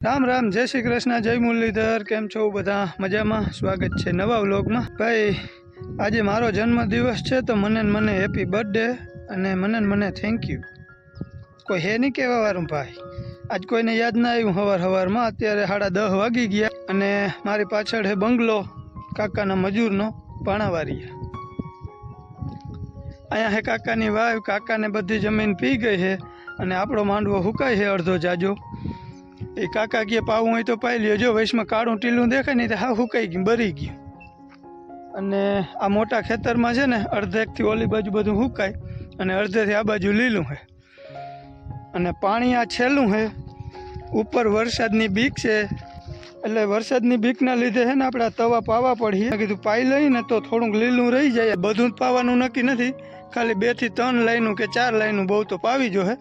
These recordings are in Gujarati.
રામ રામ, જય શ્રી કૃષ્ણ, જય મુરલીધર, કેમ છો બધા? મજામાં? સ્વાગત છે નવા વ્લોગમાં. ભાઈ, આજે મારો જન્મદિવસ છે, તો મને મને હેપી બર્થડે અને મને મને થેન્ક યુ કોઈ હે નહીં કહેવા વારું ભાઈ. આજ કોઈને યાદ ના આવ્યું હવાર હવારમાં. અત્યારે સાડા દહ વાગી ગયા અને મારી પાછળ હે બંગલો, કાકાના મજૂરનો પાણાવારીયા અહીંયા હે કાકાની વાવ, કાકાને બધી જમીન પી ગઈ છે અને આપણો માંડવો હુકાય છે અડધો જાજો. એ કાકા કે પાવું હોય તો પાઈ લ્યો. જો વૈશમાં કાળું ટીલું દેખાય ને તો હા હુકાઈ ગયું, બરી ગયું. અને આ મોટા ખેતરમાં છે ને અડધેકથી ઓલી બાજુ બધું હુકાય અને અડધેથી આ બાજુ લીલું છે અને પાણી આ છેલ્લું છે ઉપર વરસાદની બીક છે. એટલે વરસાદની બીકના લીધે છે ને આપણે તવા પાવા પડીએ કીધું પાઈ લઈએ તો થોડુંક લીલું રહી જાય. બધું જ પાવાનું નક્કી નથી. ખાલી બેથી ત્રણ લાઈનું કે ચાર લાઈનું બહુ તો પાવી જો હે.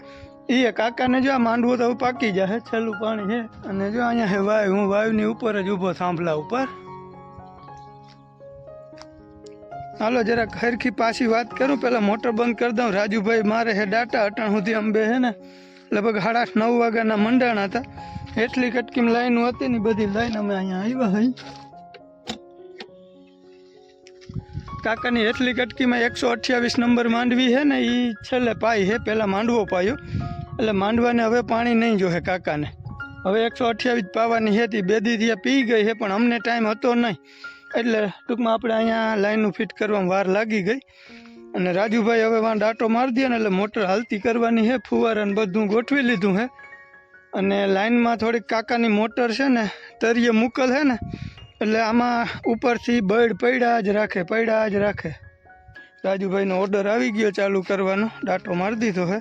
એ કાકાને જો આ માંડવો તો પાકી જાય છેલ્લું પાણી છે અને જો અહીંયા હે વાય, હું વાયુની ઉપર જ ઊભો થાંભલા ઉપર. હાલો, જરાક હરખી પાછી વાત કરું. પેલા મોટર બંધ કરી દઉં. રાજુભાઈ મારે હે ડાટા અટાણ સુધી અંબે હે ને, લગભગ સાડા નવ વાગ્યાના મંડાણા હતા. એટલી કટકીમ લાઈન હતી ને બધી લાઈન અમે અહીંયા આવ્યા હઈ. કાકાની એટલી કટકીમાં એકસો અઠ્યાવીસ નંબર માંડવી છે ને એ છેલ્લે પાઈ છે પહેલાં માંડવો પાયો. એટલે માંડવાને હવે પાણી નહીં જોહે કાકાને. હવે એકસો અઠ્યાવીસ પાવાની હતી, બે દીધી પી ગઈ છે પણ અમને ટાઈમ હતો નહીં. એટલે ટૂંકમાં આપણે અહીંયા લાઈનનું ફિટ કરવામાં વાર લાગી ગઈ. અને રાજુભાઈ હવે વાં ડાટો મારી દે ને એટલે મોટર હાલતી કરવાની છે ફુવારાને બધું ગોઠવી લીધું છે અને લાઈનમાં થોડીક કાકાની મોટર છે ને, તરીએ મૂકલ છે ને, એટલે આમાં ઉપરથી બળ પડ્યા જ રાખે, પડ્યા જ રાખે. રાજુભાઈનો ઓર્ડર આવી ગયો ચાલુ કરવાનો, ડાટો મારી દીધો છે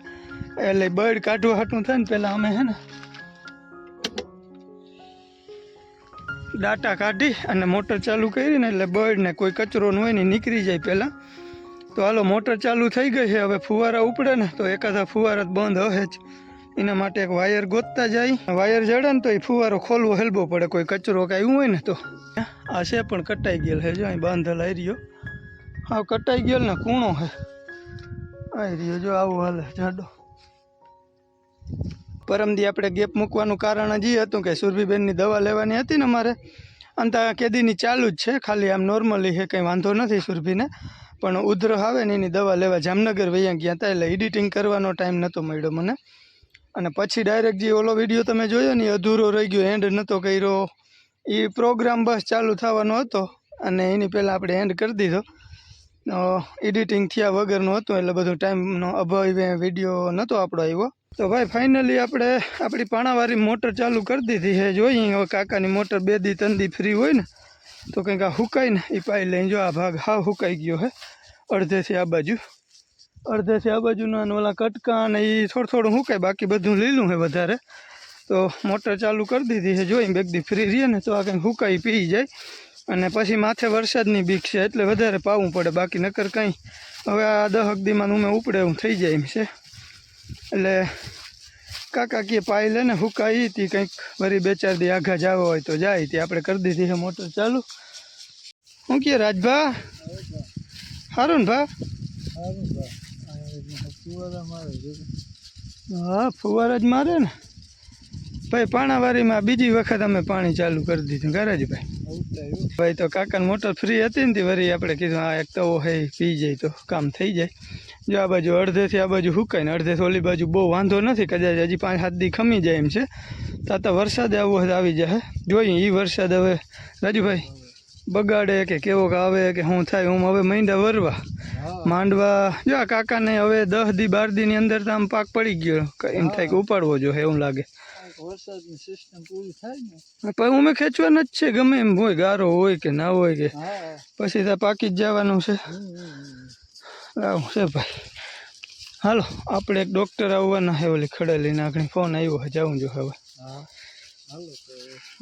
એટલે બળ કાઢવા હાટું થાય ને પહેલાં અમે હે ને ડાટા કાઢી અને મોટર ચાલુ કરી ને એટલે બળ ને કોઈ કચરો ન હોય ને નીકળી જાય પહેલાં તો હાલો, મોટર ચાલુ થઈ ગઈ છે. હવે ફુવારા ઉપડે ને તો એકાદા ફુવારા બંધ હશે જ. એના માટે એક વાયર ગોતતા જાય. વાયર જડે ને તો એ ફુવારો ખોલવો હેલવો પડે. કોઈ કચરો કે આવ્યું હોય ને તો. આ છે પણ કટાઈ ગયેલ છે. જો અહીં બાંધેલ આવી રહ્યો. હા, કટાઈ ગયેલ ને કૂણો છે આવી રહ્યો. જો આવું હાલે, જાડો. પરમદી આપણે ગેપ મૂકવાનું કારણ જ એ હતું કે સુરભીબેનની દવા લેવાની હતી ને મારે ત્યાં કેદીની ચાલુ જ છે, ખાલી આમ નોર્મલી છે કંઈ વાંધો નથી સુરભીને. પણ ઉધર આવે ને એની દવા લેવા જામનગર વૈયા ગયા હતા એટલે એડિટિંગ કરવાનો ટાઈમ નહોતો મળ્યો મને. અને પછી ડાયરેક્ટ જે ઓલો વીડિયો તમે જોયો ને અધૂરો રહી ગયો એન્ડ નહોતો કર્યો. એ પ્રોગ્રામ બસ ચાલુ થવાનો હતો અને એની પહેલાં આપણે એન્ડ કરી દીધો. એડિટિંગ થયા વગરનું હતું, એટલે બધું ટાઈમનો અભાવે વીડિયો નહોતો આપણો આવ્યો. તો ભાઈ ફાઇનલી આપણે આપણી પાણાવાળી મોટર ચાલુ કરી દીધી છે. જોઈએ હવે કાકાની મોટર બે દી, ત્રણ ફ્રી હોય ને, તો કંઈક આ હુકાય ને એ પાઈ લઈને જો આ ભાગ હા હુકાઈ ગયો છે. અડધેથી આ બાજુ, અડધેથી આ બાજુના ઓલા કટકા અને એ થોડું થોડું હુકાય, બાકી બધું લીલું છે વધારે. તો મોટર ચાલુ કરી દીધી છે. જોઈ, બે દી ફ્રી રહીએ ને, તો આ કંઈક હુકાઈ પી જાય. અને પછી માથે વરસાદની બીક છે, એટલે વધારે પાવું પડે. બાકી નકર કંઈ, હવે આ દહક દીમાં ઉમે ઉપડે એવું થઈ જાય એમ છે. એટલે કાકા કે પાઈ લે ને હુકાઈ હતી, કંઈક વળી બે ચાર દી આઘા જવા હોય તો જાય તે આપણે કરી દીધી છે મોટર ચાલુ. શું કે રાજભા? સારું ને ભા? હા, ફુવારા જ મારે ને. ભાઈ, પાણાવારીમાં બીજી વખત અમે પાણી ચાલુ કરી દીધું. ગરાજભાઈ? ભાઈ, તો કાકાની મોટર ફ્રી હતી ને તે વળી આપણે કીધું, આ એક તવો હે, પી જાય તો કામ થઈ જાય. જો આ બાજુ અડધેથી આ બાજુ હુકાય ને અડધેથી ઓલી બાજુ બહુ વાંધો નથી કદાચ હજી પાંચ સાત દી ખમી જાય એમ છે. તો તો વરસાદ આવો આવી જાય જોઈએ એ વરસાદ હવે રાજુભાઈ બગાડે કે કેવો કે આવે કે શું થાય હું હવે મહિંદા વરવા. માંડવા જો આ કાકાને હવે દસ દી બાર દી ની અંદર તો આમ પાક પડી ગયો એમ થાય કે ઉપાડવો જોઈએ એવું લાગે. વરસાદની સિસ્ટમ પૂરી થાય ને. પણ ઉમે ખેંચવાના જ છે ગમે એમ હોય ગારો હોય કે ના હોય કે. પછી તો પાકી જ જવાનું છે. આવું છે ભાઈ. હાલો આપણે એક ડૉક્ટર આવવાના છે ઓલી ખડેલી નાખણી ફોન આવ્યો છે જવું જો હવે.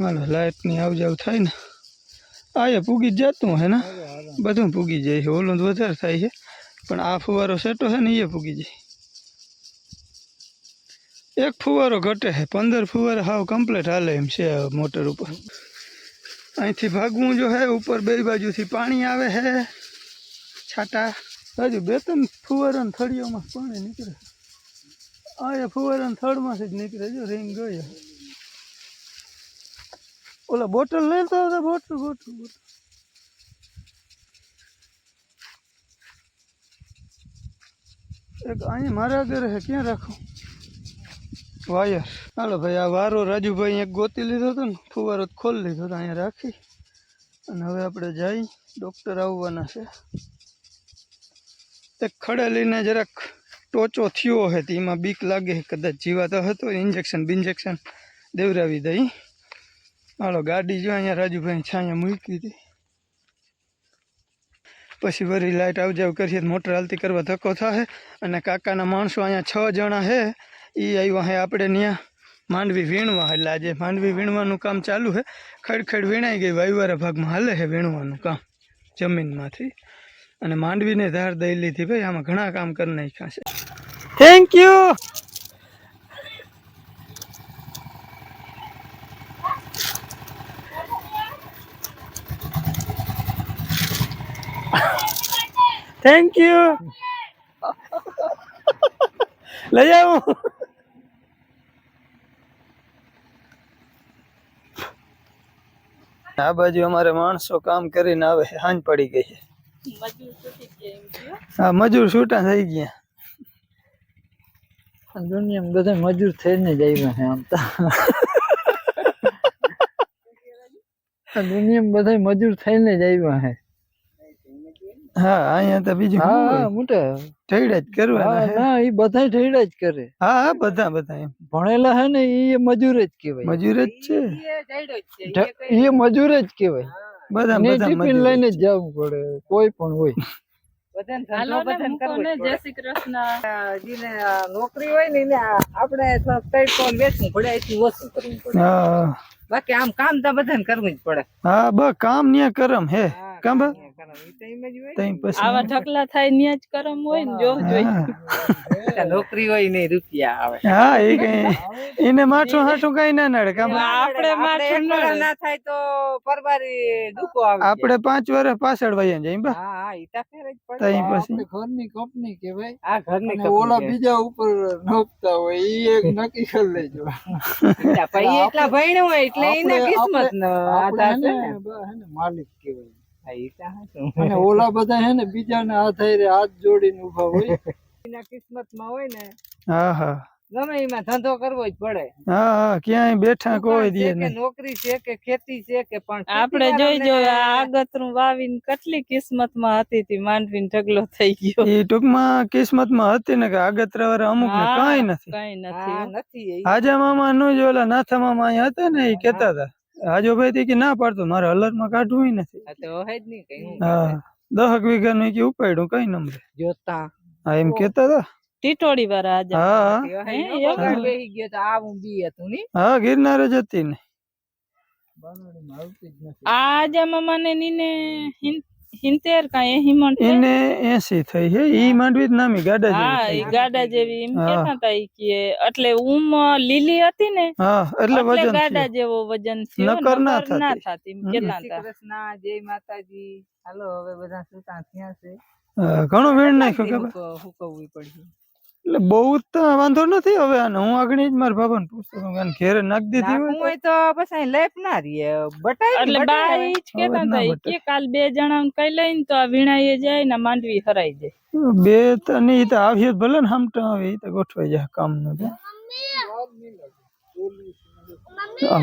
હાલો લાઇટની આવ જાવ થાય ને. આ પૂગી જ જતું હે ને? બધું પૂગી જાય છે ઓલું વધારે થાય છે. પણ આ ફુવારો સેટો છે ને એ પૂગી જાય. એક ફુવારો ઘટે છે પંદર ફુવારો હાવ કમ્પ્લીટ હાલે એમ છે મોટર ઉપર. અહીંથી ભાગવું જો હે ઉપર બે બાજુથી પાણી આવે છે છાટા. હજુ બે ત્રણ ફુવારાના થળીઓમાં પાણી નીકળે. આ ફુવારાના થળમાંથી જ નીકળે, જો રીંગ ગયો ઓલા બોટલ લેતા હતા, બોટલ બોટલ બોટલ. એક અહીંયા મારા ઘરે છે ક્યાં રાખું? વાયર. હાલો ભાઈ, આ વારો રાજુભાઈ એક ગોતી લીધો હતો ને, ફુવારો ખોલી લીધો હતો, અહીંયા રાખી. અને હવે આપણે જઈ ડૉક્ટર આવવાના છે. એક ખડેલીને જરાક ટોચો થયો હે તો એમાં બીક લાગે કદાચ જીવાતો હતો ઇન્જેક્શન બિન્જેક્શન દેવરાવી દઈ હાલો, ગાડી જો અહીંયા રાજુભાઈ છાંયા મૂકી હતી પછી વરી લાઇટ આવજાવ કરીએ તો મોટર હાલતી કરવા ધક્કો થાય અને કાકાના માણસો અહીંયા છ જણા હે એ આવ્યા હે આપણે ત્યાં માંડવી વીણવા. એટલે આજે માંડવી વીણવાનું કામ ચાલુ છે ખડખડ વીણાઈ ગઈ, વાયુવારા ભાગમાં હાલે છે વીણવાનું કામ, જમીનમાંથી. અને માંડવીને ધાર દઈ લીધી ભાઈ, આમાં ઘણા કામ કરી નાખ્યા છે. થેન્ક યુ થેન્ક યુ લઈ આવું. આ બાજુ અમારે માણસો કામ કરીને આવે, હાંજ પડી ગઈ છે. હા મજૂર છૂટા થઈ ગયા. આ દુનિયામાં બધા મજૂર થઈને જ આવ્યા છે આમ તો. આ દુનિયામાં બધા મજૂર થઈને જ આવ્યા છે. હા અહીંયા તો બીજું હા મોટા. ઠેડા જ કરવાના હા ના એ બધા ઠેડા જ કરે. હા હા બધા બધા એમ. ભણેલા હે ને એ મજૂર જ કહેવાય. મજૂર જ છે. એ મજૂર જ કહેવાય. બધા બધા ટિફિન લઈને જ જવું પડે કોઈ પણ હોય. હાલો ને મૂકો ને જય શ્રી કૃષ્ણ. જેને નોકરી હોય ને એને આપણે કઈ કોણ વેચવું પડે એટલું ઓછું કરવું પડે. બાકી આમ કામ તો બધાને કરવું જ પડે. હા બ કામ ન્યા કરમ હે. કામ બા આવા ઢકલા થાય ન્યા જ કરમ હોય ને જો જોઈ. નોકરી હોય ને રૂપિયા આવે. હા એ કઈ એને માઠું હાઠું કઈ ના નડે? આપણે એક ન થાય તો પરવારી દુખો આવે આપણે પાંચ વર્ષ પાછળ વહી જાય બા. હા હા ઈ તો ફેર જ પડે. તઈ પછી. ઘરની કંપની કહેવાય આ ઘરની અને ઓલા બીજા ઉપર નોખતા હોય ઈ એક નક્કી કરી લેજો. ભાઈ એટલા ભણ્યા હોય એટલે એના કિસ્મત આધાર છે ને ને. બ- હે ને માલિક કહેવાય. હાચું. અને ઓલા બધા હે ને બીજાને હાથે હાથ જોડીને ઊભા હોય. એના કિસ્મતમાં હોય ને હા હા. ગમે એમાં ધંધો કરવો જ પડે. હા હા ક્યાંય બેઠા કોઈ દે કે નોકરી છે કે ખેતી છે કે પણ આપણે જોઈ જો આગતરું વાવીને કેટલી કિસ્મતમાં હતી તી માંડવીને ઢગલો થઈ ગયો. એ ટૂંકમાં કિસ્મતમાં હતી ને કે આગતરા વાળા અમુક ને કાંઈ નથી. કઈ નથી આજે નથી હાજા મામા નું જ ઓલા નાથા મામા અહીંયા હતા ને એ કેતા હતા. હાજો ભાઈ કે ના પાડતો મારે અલરમાં કાઢવું નથી. આ તો હે જ નહીં કઈ હા દહક વીઘા નું કે ઉપાડ્યું કઈ નંબર જોતા. હા એમ કેતા હતા? ટીટોડી વાળા આજે. હા હા. હે હે, નો એવું? પગાર બેહી ગયો તો આવું બી હતું ની હા ગિરનાર જ હતી ને આજે આવતી ને નીને હિન- હિંતેર કાંઈ એહી મણ એને એસી થઈ છે ઈ માંડવી નામી ગાડા હા ઈ ગાડા જેવી એમ કેતા તા ઈ કે એટલે ઉમ લીલી હતી ને હા એટલે વજન ગાડા જેવો વજન થયો નકર ના થતી ના થાતી. એમ કેતા તા. કૃષ્ણ જય માતાજી. હાલો હવે બધા સુતા થયા છે? ઘણો વેણ નાખ્યો કે હુકવવી પડશે એટલે બહુ વાંધો નથી હવે અને હું આગળ જ મારા બાબાને પૂછતો હતો કે ઘેરે નાખી દીધી હોય હોય તો. પછી લેપ ના રીએ બટાઈ એટલે બાઈ જ કેતા હતા કે કાલ બે જણા કઈ લઈને તો આ વીણાઈએ જાય ને માંડવી હરાઈ જાય. તો બે તો નહીં તો આવીએ ભલે ને હામટા આવે ઈ તો ગોઠવાઈ જાય કામનું તો.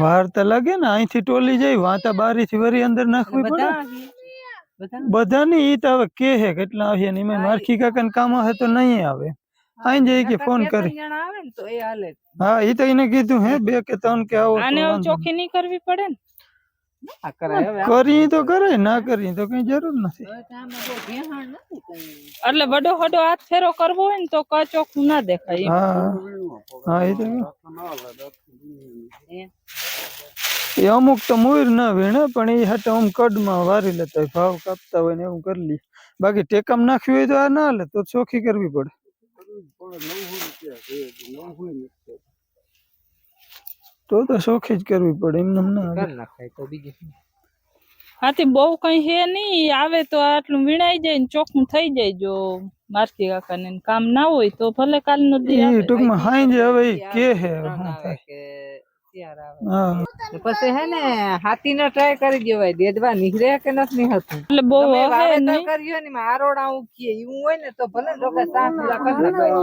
વાર તો લાગે ને અહીંથી ટોલી જાય વાંતા બારીથી વરી અંદર નાખવી પડે. બધા આવીએ. બધા બધા ની ઈ તો હવે કે હે કેટલા આવ્યા ને એમાં મારખી કાકા કામ હે તો નહીં આવે. આઈ જાય કે નકર ફોન બે ત્રણ કરી જણા આવે ને તો એ હાલે હા ઈ તો એને કીધું હે બે કે ત્રણ કે આવો તો આને હવે વાંધો નહીં. ચોખ્ખી નહીં કરવી પડે ને આ કરાય હવે કરી તો કરે ના કરી તો કઈ જરૂર નથી હવે તો આમાં બહુ ભેહાણ નથી કઈ. એટલે બડો હડો હાથ ફેરો કરવો હોય ને તો ક ચોખ્ખું ના દેખાય એમ. હા હા એ તો હે. એ અમુક તો મુઈર ના વીણે પણ એ હાટે આમ કડમાં વારી લેતા હોય ભાવ કાપતા હોય ને એવું કરી લે બાકી ટેકામ નાખ્યું હોય તો આ ના લે તો ચોખ્ખી કરવી પડે તો તો શોખે જ કરવી પડે એમને નાખાય તો બીજું હાથી બહુ કઈ હે નહીં આવે તો આટલું વીણાઈ જાય ને ચોખ્ખું થઈ જાય જો મારતી કાકા ને કામ ના હોય તો ભલે કાલ નો દી ટૂંકમાં હાઈ ટૂંકમાં હવે કે હે કે પછી હે ને હાથી નો ટ્રાય કરી દેવાય દેદવા નીકળે કે નથી નીકળતું? એટલે બહુ તમે હે વાવેતર નહીં. કર્યું ને એમાં આરોડા ઉગીએ એવું હોય ને તો ભલે લોકો સાફ સુથરા કરી નાખાય.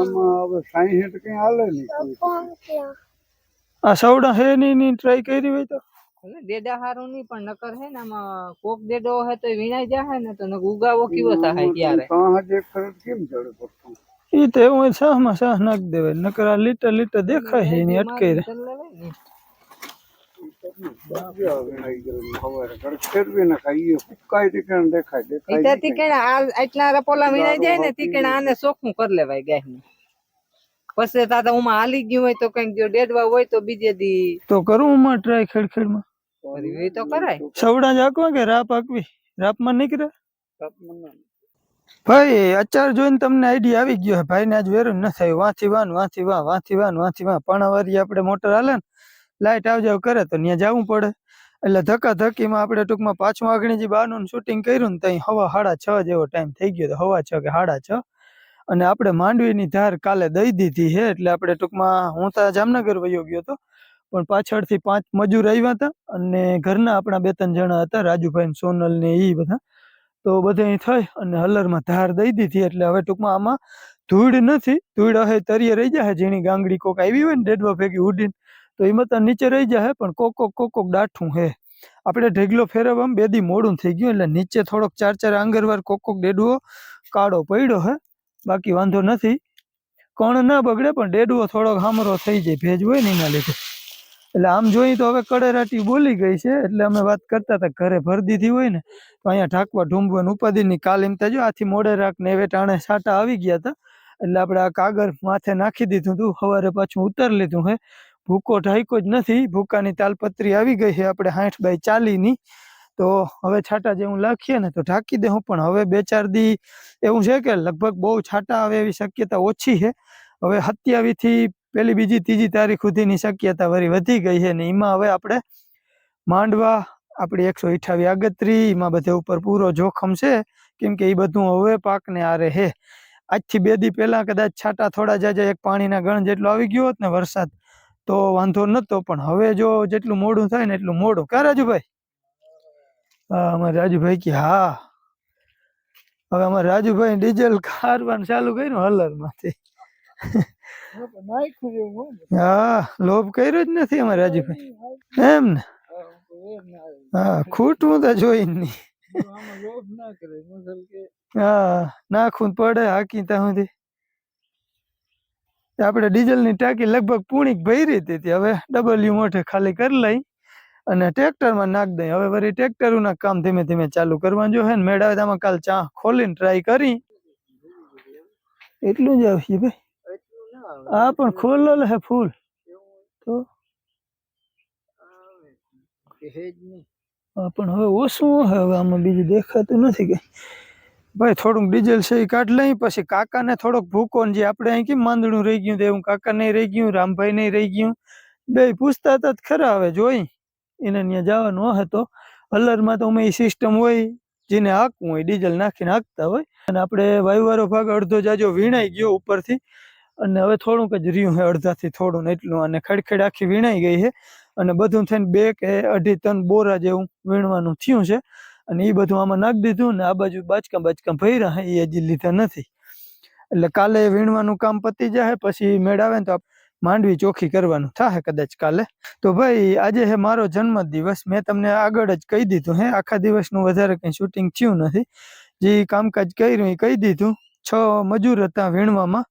આ સવડા હે ની ની ટ્રાય કરી હોય તો? ભલે દેડા હારું નહીં પણ નકર હે ને આમાં કોક દેડો હે તો વીણાઈ જાય ને તો નકર ઉગાવો કેવો થાય ત્યારે? ઈ તો એવું હોય શાહમાં શાહ નાખી દેવાય નકર આ લીટર લીટર દેખાય છે એની અટકાઈ રહે. તો લેવાય ને. ઈ તો પછી તાતા ઉમાં હાલી ગયું હોય તો કંઈક જો ડેડવા હોય તો બીજે દી તો કરું હું ટ્રાય ખેડખેડમાં? ફરી તો કરાય. સવડા કે રાપ આકવી રાપમાં નીકળે? ભાઈ અચાર જોઈને તમને આઈડિયા આવી ગયો ભાઈ ને આજ વેરું ન થયું. વાંથી વાન વાંથી વાં વાંથી વાન વાંથી વાં પાણાવારી આપણે મોટર હાલે ને લાઈટ આવ જાવ કરે તો ત્યાં જવું પડે. એટલે ધક્કા ધક્કીમાં આપણે ટૂંકમાં પાછું આગળ જે બારનું શૂટિંગ કર્યું ને ત્યાં હવા સાડા છ જેવો ટાઈમ થઈ ગયો હતો હવા છ કે સાડા છ. અને આપણે માંડવીની ધાર કાલે દઈ દીધી છે એટલે આપણે ટૂંકમાં હું તો જામનગર વયો ગયો હતો. પણ પાછળથી પાંચ મજૂર આવ્યા હતા અને ઘરના આપણા બે ત્રણ જણા હતા, રાજુભાઈ સોનલ ને એ બધા. તો બધા થઈ અને હલરમાં ધાર દઈ દીધી એટલે હવે ટૂંકમાં આમાં ધૂળ નથી. ધૂળ હવે તરીએ રહી જાય ઝીણી ગાંગડી કોક આવી હોય ને ડેડવા ભેગી ઉડીને તો તો નીચે રહી જાય પણ કોકોક કોકોક કોક કોક દાઠું હે. આપણે ઢેગલો ફેરવવામાં બે દી મોડું થઈ ગયું, એટલે નીચે થોડોક ચાર ચાર આંગરવાર કોકોક કોક ડેડવો કાળો પડ્યો હે, બાકી વાંધો નથી. કોણ ના બગડે, પણ ડેડવો થોડોક હામરો થઈ જાય, ભેજ હોય ને એના લીધે. એટલે આમ જોઈએ તો હવે કડેરાટી બોલી ગઈ છે, એટલે અમે વાત કરતા હતા, ઘરે ભરી દીધી હોય ને, તો અહીંયા ઢાંકવા ઢૂંબવા ને ઉપાધિની કાલ એમ જો, આથી મોડે રાખ ને ટાણે સાટા આવી ગયા હતા. એટલે આપણે આ કાગળ માથે નાખી દીધું હતું સવારે પાછું ઉતારી લીધું હે. ભૂકો ઢાંક્યો જ નથી. ભૂકાની તાલપત્રી આવી ગઈ છે આપણે સાઠ બાય ચાલીની. તો હવે છાટા જેવું લાખીએ ને તો ઢાંકી દેવું પણ હવે બે ચાર દી એવું છે કે લગભગ બહુ છાટા આવે એવી શક્યતા ઓછી છે. હવે સત્યાવીસથી પેલી બીજી ત્રીજી તારીખ સુધીની શક્યતા વળી વધી ગઈ છે ને એમાં હવે આપણે માંડવા, આપણી એકસો અઠાવી આગતરી, એમાં બધે ઉપર પૂરો જોખમ છે. કેમ કે એ બધું હવે પાકને આરે હે આજથી બે દી પહેલાં કદાચ છાટા થોડા જાજા એક પાણીના ગણ જેટલો આવી ગયો હોત ને વરસાદ તો વાંધો નતો પણ હવે જો જેટલું મોડું થાય ને એટલું મોડું. ક્યાં રાજુભાઈ? હા અમારે રાજુભાઈ કે હા. હવે અમારે રાજુભાઈ ડીઝલ કારવાનું ચાલુ કર્યું હલરમાંથી. હા લોભ કર્યો જ નથી અમારે રાજુભાઈ. એમ ને? હા ખૂટવું તો જોઈ નહીં. હા નાખવું પડે હાકી ત્યાં સુધી. આપણે ડીઝલની ટાંકી લગભગ પૂણીક ભરી હતી હવે ડબલ્યુ મોઢે ખાલી કરી લઈ અને ટ્રેક્ટરમાં નાખ દઈ. હવે વળી ટ્રેક્ટરોના કામ ધીમે ધીમે ચાલુ કરવાનું જો હે ને. મેળાવે તો આમાં કાલ ચા ખોલીને ટ્રાય કરી. એટલું જ આવશે ભાઈ. હા પણ ખોલો હે ફૂલ. તો પણ હવે ઓછું હવે આમાં બીજું દેખાતું નથી કઈ. ભાઈ, થોડુંક ડીઝલ છે એ કાઢ લઈ, પછી કાકાને થોડોક ભૂકો જે આપણે અહીં કેમ માંદણું રહી ગયું એવું, કાકા નહીં રહી ગયું, રામભાઈ નહીં રહી ગયું. બે પૂછતા હતા ખરા હવે, જોઈ. એને ત્યાં જવાનું હતો. હલરમાં તો અમે એ સિસ્ટમ હોય, જેને હાંકવું હોય, ડીઝલ નાખીને હાંકતા હોય. અને આપણે વાયુવારો ભાગ અડધો જાજો વીણાઈ ગયો ઉપરથી. અને હવે થોડુંક જ રહ્યું છે, અડધાથી થોડું એટલું. અને ખડખડ આખી વીણાઈ ગઈ છે. અને બધું થઈને બે કે અઢી ત્રણ બોરા જેવું વીણવાનું થયું છે. અને એ બધું આમાં નાખી દીધું ને આ બાજુ બાચકા બાચકા ભર્યા એ હજી લીધા નથી. એટલે કાલે વીણવાનું કામ પતી જાય, પછી મેળાવે ને તો માંડવી ચોખ્ખી કરવાનું. થાય કદાચ કાલે? તો ભાઈ, આજે હે મારો જન્મદિવસ. મેં તમને આગળ જ કહી દીધું હે, આખા દિવસનું વધારે કંઈ શૂટિંગ થયું નથી. જે કામકાજ કર્યું એ કહી દીધું. છ મજૂર હતા વીણવામાં.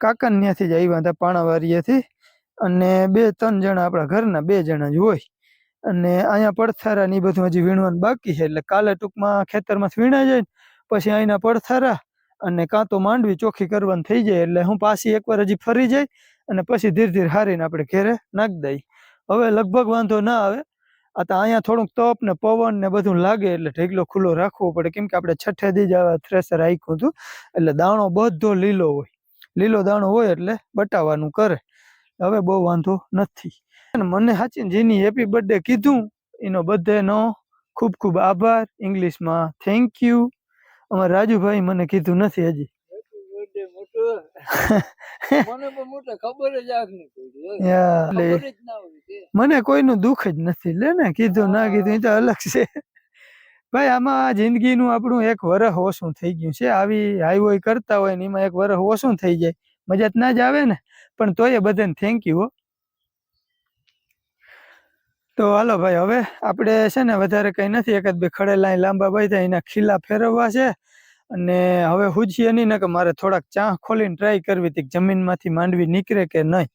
કાકા ત્યાંથી જ આવ્યા હતા પાણાવારીએથી. અને બે ત્રણ જણા આપણા ઘરના, બે જણા જ હોય. અને અહીંયા પડથારા ને એ બધું હજી વીણવાનું બાકી છે. એટલે કાલે ટૂંકમાં ખેતરમાંથી વીણાઈ જાય પછી અહીંના પડથારા અને કાં તો માંડવી ચોખ્ખી કરવાની થઈ જાય. એટલે હું પાછી એકવાર હજી ફરી જાય અને પછી ધીરે ધીરે હારીને આપણે ઘેરે નાખી દઈ હવે લગભગ વાંધો ના આવે. આ તો અહીંયા થોડુંક તપ ને પવન ને બધું લાગે એટલે ઢેગલો ખુલ્લો રાખવો પડે. કેમ કે આપણે છઠ્ઠે દી જ આવા થ્રેસર આખ્યું હતું. એટલે દાણો બધો લીલો હોય. લીલો દાણો હોય એટલે બટાવાનું કરે. હવે બહુ વાંધો નથી. મને સાચી જેની હેપી બર્થડે કીધું એનો બધેનો ખૂબ ખૂબ આભાર. ઇંગ્લિશમાં થેન્ક યુ અમારા રાજુભાઈ મને કીધું નથી હજી. મને કોઈનું દુઃખ જ નથી લે ને. કીધું ના કીધું એ તો અલગ છે. ભાઈ આમાં જિંદગીનું આપણું એક વરહ ઓછું થઈ ગયું છે. આવી હાઈવોય કરતા હોય ને એમાં એક વરહ ઓછું થઈ જાય. મજા ના જ આવે ને. પણ તોય બધાને થેન્ક યુ હો. તો હાલો ભાઈ, હવે આપણે છે ને વધારે કંઈ નથી. એક જ બે ખડેલા લાંબા બાંધ્યા એના ખીલા ફેરવવા છે. અને હવે હુજીએ નહીં ને કે મારે થોડાક ચા ખોલીને ટ્રાય કરવી હતી જમીનમાંથી માંડવી નીકળે કે નહીં.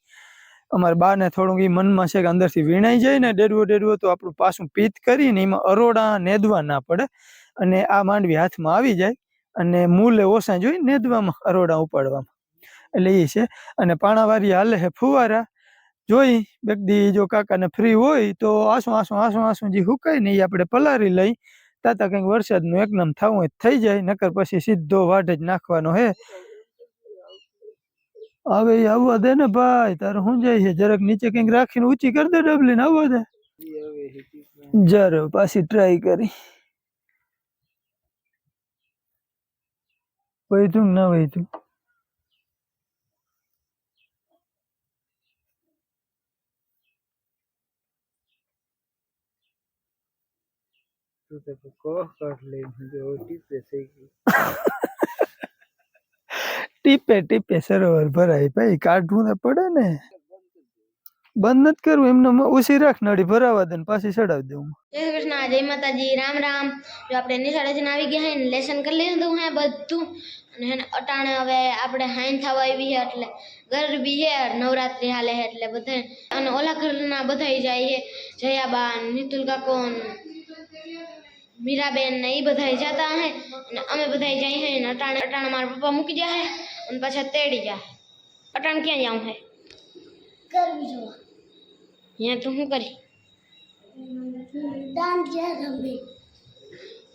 અમારા બાને થોડુંક એ મનમાં છે કે અંદરથી વીણાઈ જાય ને ડેડવો ડેડવો તો આપણું પાછું પીત કરીને એમાં અરોડા નેદવા ના પડે. અને આ માંડવી હાથમાં આવી જાય અને મૂલે ઓસા જોઈ નેદવામાં, અરોડા ઉપાડવામાં. એટલે એ છે. અને પાણાવારી હાલે છે ફુવારા. જોઈ બગદી જો કાકાને ફ્રી હોય, તો આસું આસું આસું આસું જે હુકાય ને એ આપણે પલારી લઈ, તાતા કંઈક વરસાદનું એકદમ થવું તો થઈ જાય, નકર પછી સીધો વાઢ જ નાખવાનો હે. હવે આવવા દે ને ભાઈ, તારે શું જાય છે? જરાક નીચે કંઈક રાખીને ઊંચી કરી દે ડબલીને, આવવા દે. જરો પાછી ટ્રાય કરી. કે ના વૈતું તું તો કોહ કાઢ લઈને જો ટીપે થઈ ગઈ ટીપે ટીપે સરોવર ભરાય ભાઈ કાઢવું ને પડે ને બંધ નથી કરવું એમને ઓછી રાખ નડી ભરાવા દે ને પાછી ચડાવી દઉં જય કૃષ્ણ જય માતાજી રામ રામ જો આપણે નિશાળેથી આવી ગયા હે ને લેસન કરી લીધું હે બધું અને હે અટાણે હવે આપણે હાઈન થવા આવી હે એટલે ગરબી હે નવરાત્રી હાલે હે એટલે બધા અને ઓલા ઘરના બધાય જાય હે જયાબા નિતુલ કાકો મીરાબેન ને એ બધાય જતા હે અને અમે બધાય જાય હે ને અટાણે અટાણે મારા પપ્પા મૂકી જાય હે અને પાછા તેડી જાય અટાણે ક્યાં જાઉં હે? ગરબી જોવા. અહીંયા તું શું કરી?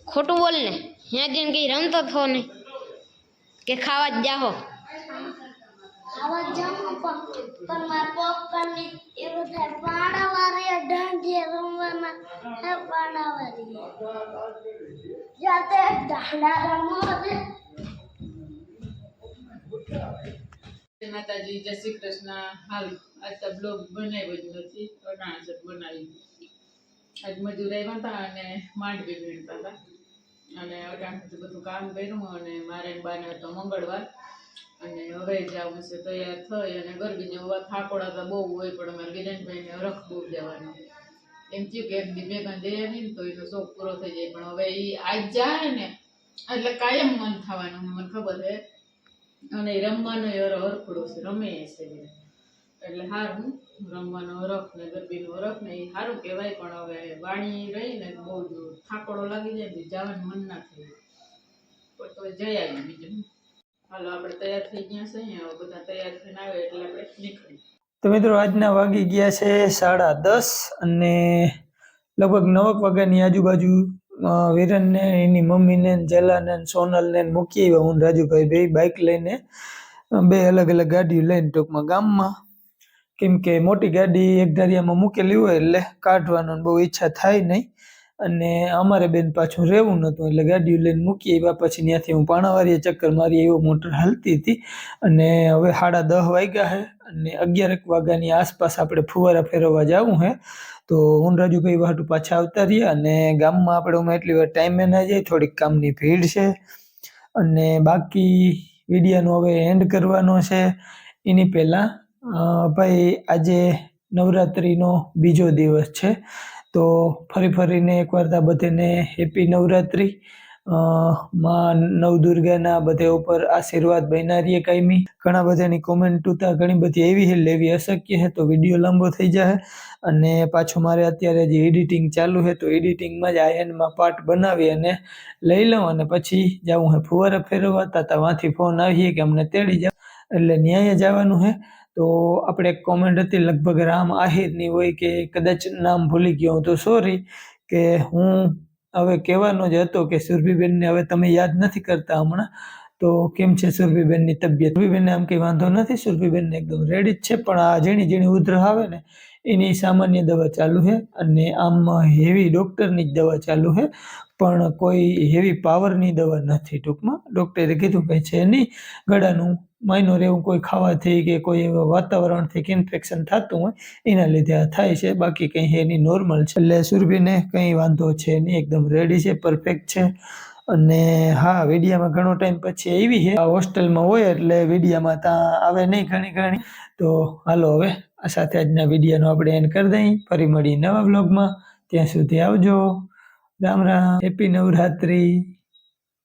ખોટું બોલ ને. ત્યાં જઈને કઈ રમતો થો નહીં કે ખાવા જ જાહો. આવા જાઉં પણ પણ મારા પપ્પાની એ બધા પાણાવાળી દાંડિયા રમવાના. હે જાતે દાંડા રમો માતાજી, જય શ્રી કૃષ્ણ. હાલ આજ તો બ્લોગ બનાવ્યો નથી અટાણે જ બનાવી આજ મજૂર આવ્યા હતા અને માંડવી વીણતા હતા. અને અડાણ બધું કામ કર્યું અને મારે બાને હતો મંગળવાર. અને હવે જવું છે તૈયાર થઈ અને ગરબીને એવા થાકોડા તો બહુ હોય પણ અમારે વિરેનભાઈને રખ બહુ દેવાનો. એમ થયું કે એક દી ભેગા જઈ આવી તો એનો શોખ પૂરો થઈ જાય. પણ હવે એ આજ જાય ને, એટલે કાયમ મન થવાનું મને ખબર છે. અને રમવાનો ય હરખડો છે, રમે છે એટલે સારું રમવાનો હરખ ને ગરબીનો હરખ ને એ સારું કહેવાય, પણ હવે વાણી રહી ને બહુ થાકોડો લાગી જાય ને જવાનું મન ના થાય. પણ તો જઈ આવી બીજું. હાલો, આપણે તૈયાર થઈ ગયા છે અહીંયા બધા તૈયાર થઈને આવે એટલે આપણે નીકળી તો મિત્રો આજના વાગી ગયા છે સાડા દસ અને લગભગ નવક વાગ્યાની આજુબાજુ વિરનને એની મમ્મીને જલાને સોનલને મૂકી આવ્યા હું રાજુભાઈ બે બાઇક લઈને બે અલગ અલગ ગાડીઓ લઈને ટૂંકમાં ગામમાં. કેમ કે મોટી ગાડી એક ધારિયામાં મૂકેલી હોય એટલે કાઢવાનો બહુ ઈચ્છા થાય નહીં. અને અમારે બેન પાછું રહેવું નહોતું એટલે ગાડીઓ લઈને મૂકી આવ્યા પછી ત્યાંથી હું પાણાવારીએ ચક્કર મારી એવો મોટર હાલતી હતી. અને હવે સાડા દહ વાગ્યા છે. અને અગિયારક વાગ્યાની આસપાસ આપણે ફુવારા ફેરવવા જવું છે તો હું રાજુભાઈ વાટું પાછા આવતા રહ્યા અને ગામમાં આપણે હું એટલી વાર ટાઈમે ના જાય, થોડીક કામની ભીડ છે. અને બાકી વિડીયાનો હવે એન્ડ કરવાનો છે. એની પહેલાં ભાઈ આજે નવરાત્રિનો બીજો દિવસ છે. તો ફરી ફરીને એકવાર તા બધાને હેપી નવરાત્રિ. માં નવદુર્ગાના બધે ઉપર આશીર્વાદ બનારીએ કાયમી. ઘણા બધાની કોમેન્ટ ઉતા ઘણી બધી એવી હે લેવી અશક્ય હે તો વીડિયો લાંબો થઈ જાય અને પાછું મારે અત્યારે જે એડિટિંગ ચાલુ છે, તો એડિટિંગમાં જ આયનમાં પાર્ટ બનાવી અને લઈ લઉં અને પછી જાઉં હે ફુવારા ફેરવવા. તા ત્યાંથી ફોન આવીએ કે અમને તેડી જાઓ. એટલે ન્યાય જવાનું છે તો આપણે એક કોમેન્ટ હતી, લગભગ રામ આહિરની હોય કે કદાચ નામ ભૂલી ગયો હું તો સોરી કે હું હવે કહેવાનો જ હતો કે સુરભીબેનને હવે તમે યાદ નથી કરતા હમણાં. તો કેમ છે સુરભીબેનની તબિયત? સુરભીબેનને આમ કંઈ વાંધો નથી? સુરભીબેનને એકદમ રેડી જ છે, પણ આ ઝીણી ઝીણી ઉધર આવે ને, એની સામાન્ય દવા ચાલુ છે અને આમ હેવી ડૉક્ટરની જ દવા ચાલુ છે, પણ કોઈ હેવી પાવરની દવા નથી ટૂંકમાં. ડૉક્ટરે કીધું કંઈ છે નહીં. ગળાનું મહિનો રહેવું, કોઈ ખાવાથી કે કોઈ વાતાવરણથી ઇન્ફેક્શન થતું હોય, એના લીધે આ થાય છે. બાકી કંઈ નહીં નોર્મલ છે. એટલે સુરભીને કંઈ વાંધો છે નહીં, એકદમ રેડી છે પરફેક્ટ છે. અને હા, વિડીયામાં ઘણો ટાઈમ પછી આવી છે. આ હોસ્ટેલમાં હોય એટલે વિડીયામાં ત્યાં આવે નહીં ઘણી ઘણી. તો હાલો હવે, આ સાથે આજના વિડીયોનો આપણે એન્ડ કરી દઈએ. ફરી મળીએ નવા બ્લોગમાં ત્યાં સુધી આવજો. રામ રામ. હેપી નવરાત્રી.